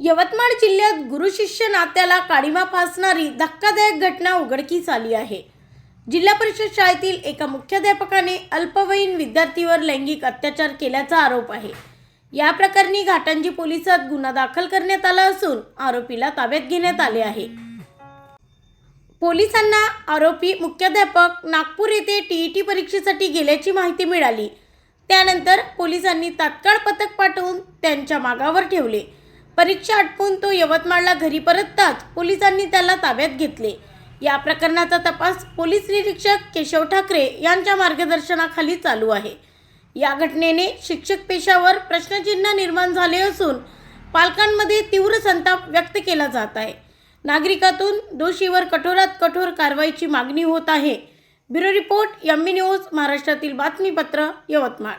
यवतमाळ जिल्ह्यात गुरुशिष्य नात्याला काळीमा फासणारी धक्कादायक घटना उघडकीस आली आहे. जिल्हा परिषद शाळेतील एका मुख्याध्यापकाने अल्पवयीन विद्यार्थीवर लैंगिक अत्याचार केल्याचा आरोप आहे. या प्रकरणी घाटंजी पोलिसात गुन्हा दाखल करण्यात आला असून आरोपीला ताब्यात घेण्यात आले आहे. पोलिसांना आरोपी मुख्याध्यापक नागपूर येथे टीईटी परीक्षेसाठी गेल्याची माहिती मिळाली. त्यानंतर पोलिसांनी तात्काळ पथक पाठवून त्यांच्या मागावर ठेवले. परीक्षा आटपून तो यवतमाळला घरी परतताच पोलिसांनी त्याला ताब्यात घेतले. या प्रकरणाचा तपास पोलीस निरीक्षक केशव ठाकरे यांच्या मार्गदर्शनाखाली चालू आहे. या घटनेने शिक्षक पेशावर प्रश्नचिन्ह निर्माण झाले असून पालकांमध्ये तीव्र संताप व्यक्त केला जात आहे. नागरिकातून दोषीवर कठोरात कठोर कारवाईची मागणी होत आहे. ब्युरो रिपोर्ट एम न्यूज महाराष्ट्रातील बातमीपत्र यवतमाळ.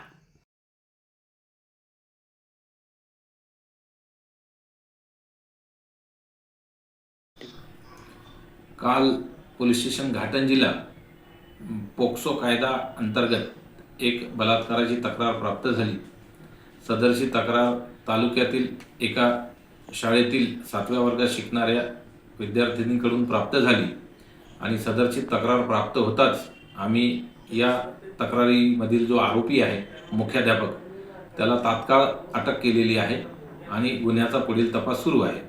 काल पोलीस स्टेशन घाटंजीला पोक्सो कायदा अंतर्गत एक बलात्काराची तक्रार प्राप्त झाली. सदरची तक्रार तालुक्यातील एका शाळेतील सातव्या वर्गात शिकणाऱ्या विद्यार्थिनीकडून प्राप्त झाली आणि सदरची तक्रार प्राप्त होताच आम्ही या तक्रारीमधील जो आरोपी आहे मुख्याध्यापक त्याला तात्काळ अटक केलेली आहे आणि गुन्ह्याचा पुढील तपास सुरू आहे.